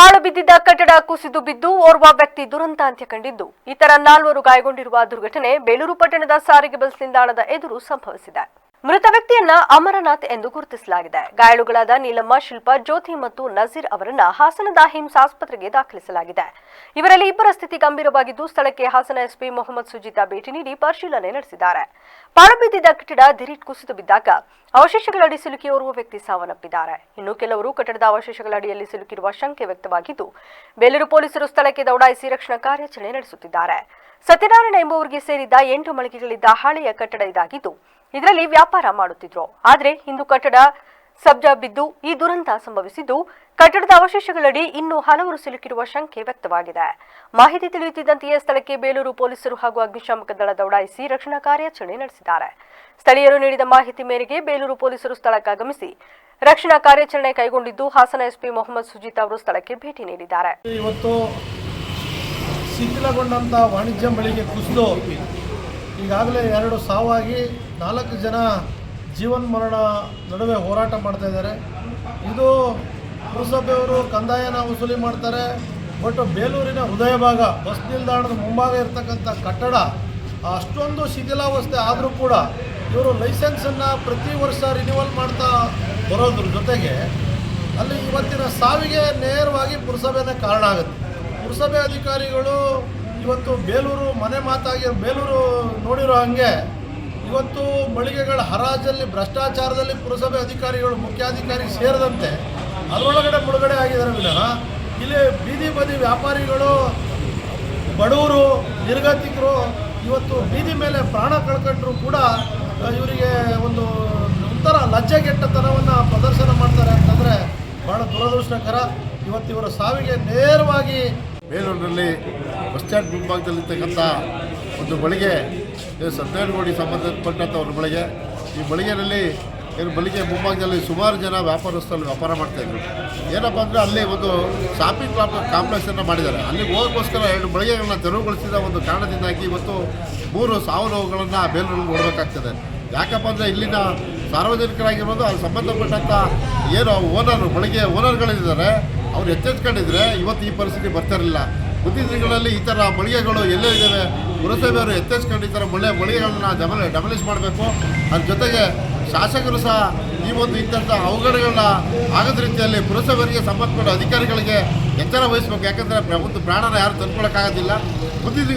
ಪಾಳು ಬಿದ್ದಿದ್ದ ಕಟ್ಟಡ ಕುಸಿದು ಬಿದ್ದು ಓರ್ವ ವ್ಯಕ್ತಿ ದುರಂತ ಅಂತ್ಯ ಕಂಡಿದ್ದು ಇತರ ನಾಲ್ವರು ಗಾಯಗೊಂಡಿರುವ ದುರ್ಘಟನೆ ಬೇಲೂರು ಪಟ್ಟಣದ ಸಾರಿಗೆ ಬಸ್ ನಿಲ್ದಾಣದ ಎದುರು ಸಂಭವಿಸಿದೆ. ಮೃತ ವ್ಯಕ್ತಿಯನ್ನ ಅಮರನಾಥ್ ಎಂದು ಗುರುತಿಸಲಾಗಿದೆ. ಗಾಯಾಳುಗಳಾದ ನೀಲಮ್ಮ, ಶಿಲ್ಪಾ, ಜ್ಯೋತಿ ಮತ್ತು ನಜೀರ್ ಅವರನ್ನ ಹಾಸನದ ಹಿಮ್ಸ್ ಆಸ್ಪತ್ರೆಗೆ ದಾಖಲಿಸಲಾಗಿದೆ. ಇವರಲ್ಲಿ ಇಬ್ಬರ ಸ್ಥಿತಿ ಗಂಭೀರವಾಗಿದ್ದು, ಸ್ಥಳಕ್ಕೆ ಹಾಸನ ಎಸ್ಪಿ ಮೊಹಮ್ಮದ್ ಸುಜಿತಾ ಭೇಟಿ ನೀಡಿ ಪರಿಶೀಲನೆ ನಡೆಸಿದ್ದಾರೆ. ಪಾಳುಬಿದ್ದಿದ್ದ ಕಟ್ಟಡ ದಿರಿಟ್ ಕುಸಿದು ಬಿದ್ದಾಗ ಅವಶೇಷಗಳಡಿ ಸಿಲುಕಿ ಓರ್ವ ವ್ಯಕ್ತಿ ಸಾವನ್ನಪ್ಪಿದ್ದಾರೆ. ಇನ್ನು ಕೆಲವರು ಕಟ್ಟಡದ ಅವಶೇಷಗಳ ಅಡಿಯಲ್ಲಿ ಸಿಲುಕಿರುವ ಶಂಕೆ ವ್ಯಕ್ತವಾಗಿದ್ದು, ಬೇಲೂರು ಪೊಲೀಸರು ಸ್ಥಳಕ್ಕೆ ದೌಡಾಯಿಸಿ ರಕ್ಷಣಾ ಕಾರ್ಯಾಚರಣೆ ನಡೆಸುತ್ತಿದ್ದಾರೆ. ಸತ್ಯನಾರಾಯಣ ಎಂಬುವರಿಗೆ ಸೇರಿದ್ದ ಎಂಟು ಮಳಿಗೆಗಳಿದ್ದ ಹಳೆಯ ಕಟ್ಟಡ ಇದಾಗಿದ್ದು, ಇದರಲ್ಲಿ ವ್ಯಾಪಾರ ಮಾಡುತ್ತಿದ್ರು. ಆದರೆ ಇಂದು ಕಟ್ಟಡ ಸಬ್ಜ ಬಿದ್ದು ಈ ದುರಂತ ಸಂಭವಿಸಿದ್ದು, ಕಟ್ಟಡದ ಅವಶೇಷಗಳಡಿ ಇನ್ನೂ ಹಲವರು ಸಿಲುಕಿರುವ ಶಂಕೆ ವ್ಯಕ್ತವಾಗಿದೆ. ಮಾಹಿತಿ ತಿಳಿಯುತ್ತಿದ್ದಂತೆಯೇ ಸ್ಥಳಕ್ಕೆ ಬೇಲೂರು ಪೊಲೀಸರು ಹಾಗೂ ಅಗ್ನಿಶಾಮಕ ದಳ ದೌಡಾಯಿಸಿ ರಕ್ಷಣಾ ಕಾರ್ಯಾಚರಣೆ ನಡೆಸಿದ್ದಾರೆ. ಸ್ಥಳೀಯರು ನೀಡಿದ ಮಾಹಿತಿ ಮೇರೆಗೆ ಬೇಲೂರು ಪೊಲೀಸರು ಸ್ಥಳಕ್ಕಾಗಮಿಸಿ ರಕ್ಷಣಾ ಕಾರ್ಯಾಚರಣೆ ಕೈಗೊಂಡಿದ್ದು, ಹಾಸನ ಎಸ್ಪಿ ಮೊಹಮ್ಮದ್ ಸುಜಿತ್ ಅವರು ಸ್ಥಳಕ್ಕೆ ಭೇಟಿ ನೀಡಿದ್ದಾರೆ. ಇವತ್ತು ಶಿಥಿಲಗೊಂಡಂಥ ವಾಣಿಜ್ಯ ಮಳಿಗೆ ಕುಸಿದು ಈಗಾಗಲೇ ಎರಡು ಸಾವಾಗಿ ನಾಲ್ಕು ಜನ ಜೀವನ್ ಮರಣ ನಡುವೆ ಹೋರಾಟ ಮಾಡ್ತಾ ಇದ್ದಾರೆ. ಇದು ಪುರಸಭೆಯವರು ಕಂದಾಯನ ವಸೂಲಿ ಮಾಡ್ತಾರೆ. ಬಟ್ ಬೇಲೂರಿನ ಹೃದಯ ಭಾಗ, ಬಸ್ ನಿಲ್ದಾಣದ ಮುಂಭಾಗ ಇರತಕ್ಕಂಥ ಕಟ್ಟಡ, ಅಷ್ಟೊಂದು ಶಿಥಿಲಾವಸ್ಥೆ ಆದರೂ ಕೂಡ ಇವರು ಲೈಸೆನ್ಸನ್ನು ಪ್ರತಿ ವರ್ಷ ರಿನ್ಯೂವಲ್ ಮಾಡ್ತಾ ಬರೋದ್ರ ಜೊತೆಗೆ ಅಲ್ಲಿ ಇವತ್ತಿನ ಸಾವಿಗೆ ನೇರವಾಗಿ ಪುರಸಭೆನೇ ಕಾರಣ ಆಗುತ್ತೆ. ಪುರಸಭೆ ಅಧಿಕಾರಿಗಳು ಇವತ್ತು ಬೇಲೂರು ಮನೆ ಮಾತಾಗಿ ಬೇಲೂರು ನೋಡಿರೋ ಹಾಗೆ ಇವತ್ತು ಮಳಿಗೆಗಳ ಹರಾಜಲ್ಲಿ, ಭ್ರಷ್ಟಾಚಾರದಲ್ಲಿ ಪುರಸಭೆ ಅಧಿಕಾರಿಗಳು, ಮುಖ್ಯಾಧಿಕಾರಿ ಸೇರಿದಂತೆ ಅದರೊಳಗಡೆ ಮುಳುಗಡೆ ಆಗಿದ್ದಾರೆ ವಿನಃ ಇಲ್ಲಿ ಬೀದಿ ಬದಿ ವ್ಯಾಪಾರಿಗಳು ಬಡವರು ನಿರ್ಗತಿಕರು, ಇವತ್ತು ಬೀದಿ ಮೇಲೆ ಪ್ರಾಣ ಕಳ್ಕೊಂಡ್ರು ಕೂಡ ಇವರಿಗೆ ಒಂದು ಒಂಥರ ಲಜ್ಜೆಗೆಟ್ಟತನವನ್ನು ಪ್ರದರ್ಶನ ಮಾಡ್ತಾರೆ ಅಂತಂದರೆ ಭಾಳ ದುರದೃಷ್ಟಕರ. ಇವತ್ತು ಇವರ ಸಾವಿಗೆ ನೇರವಾಗಿ ಬೇಲೂರಿನಲ್ಲಿ ಬಸ್ ಸ್ಟ್ಯಾಂಡ್ ಮುಂಭಾಗದಲ್ಲಿರ್ತಕ್ಕಂಥ ಒಂದು ಬಳಿಗೆ ಸತ್ಯನಗೋಡಿ ಸಂಬಂಧಪಟ್ಟಂಥ ಒಂದು ಬಳಿಗೆ. ಈ ಬಳಿಗೆಯಲ್ಲಿ ಏನು ಬಳಿಗೆ ಮುಂಭಾಗದಲ್ಲಿ ಸುಮಾರು ಜನ ವ್ಯಾಪಾರಸ್ಥರಲ್ಲಿ ವ್ಯಾಪಾರ ಮಾಡ್ತಾಯಿದ್ರು ಏನಪ್ಪ ಅಂದರೆ ಅಲ್ಲಿ ಒಂದು ಶಾಪಿಂಗ್ ಕಾಂಪ್ಲೆಕ್ಸನ್ನು ಮಾಡಿದ್ದಾರೆ. ಅಲ್ಲಿಗೆ ಹೋಗೋಕ್ಕೋಸ್ಕರ ಎರಡು ಮಳಿಗೆಗಳನ್ನ ತೆರವುಗೊಳಿಸಿದ ಒಂದು ಕಾರಣದಿಂದಾಗಿ ಇವತ್ತು ಮೂರು ಸಾವು ನೋವುಗಳನ್ನು ಬೇಲೂರಲ್ಲಿ ನೋಡಬೇಕಾಗ್ತದೆ. ಯಾಕಪ್ಪ ಅಂದರೆ ಇಲ್ಲಿನ ಸಾರ್ವಜನಿಕರಾಗಿರ್ಬೋದು ಅಲ್ಲಿ ಸಂಬಂಧಪಟ್ಟಂಥ ಏನು ಓನರ್, ಬಳಿಗೆ ಓನರ್ಗಳಿದ್ದಾರೆ ಅವ್ರು ಎಚ್ಚೆತ್ಕೊಂಡಿದ್ರೆ ಇವತ್ತು ಈ ಪರಿಸ್ಥಿತಿ ಬರ್ತಿರಲಿಲ್ಲ ಮುಂದಿನ ದಿನಗಳಲ್ಲಿ ಈ ಥರ ಮಳಿಗೆಗಳು ಎಲ್ಲೇ ಇದ್ದಾವೆ ಪುರಸಭೆಯವರು ಎಚ್ಚೆತ್ಕೊಂಡು ಈ ಥರ ಮಳೆ, ಮಳಿಗೆಗಳನ್ನ ಡಬಲ್, ಡಬಲಿಷ್ ಮಾಡಬೇಕು. ಅದ್ರ ಜೊತೆಗೆ ಶಾಸಕರು ಸಹ ಈ ಒಂದು ಇಂಥ ಅವಘಡಗಳನ್ನ ಆಗದ ರೀತಿಯಲ್ಲಿ ಪುರಸಭೆಯವರಿಗೆ ಸಂಬಂಧಪಟ್ಟ ಅಧಿಕಾರಿಗಳಿಗೆ ಎಚ್ಚರ ವಹಿಸಬೇಕು. ಯಾಕಂದರೆ ಒಂದು ಪ್ರಾಣನ ಯಾರು ತಂದ್ಕೊಳಕ್ಕಾಗೋದಿಲ್ಲ. ಮುಂದಿನ ದಿನ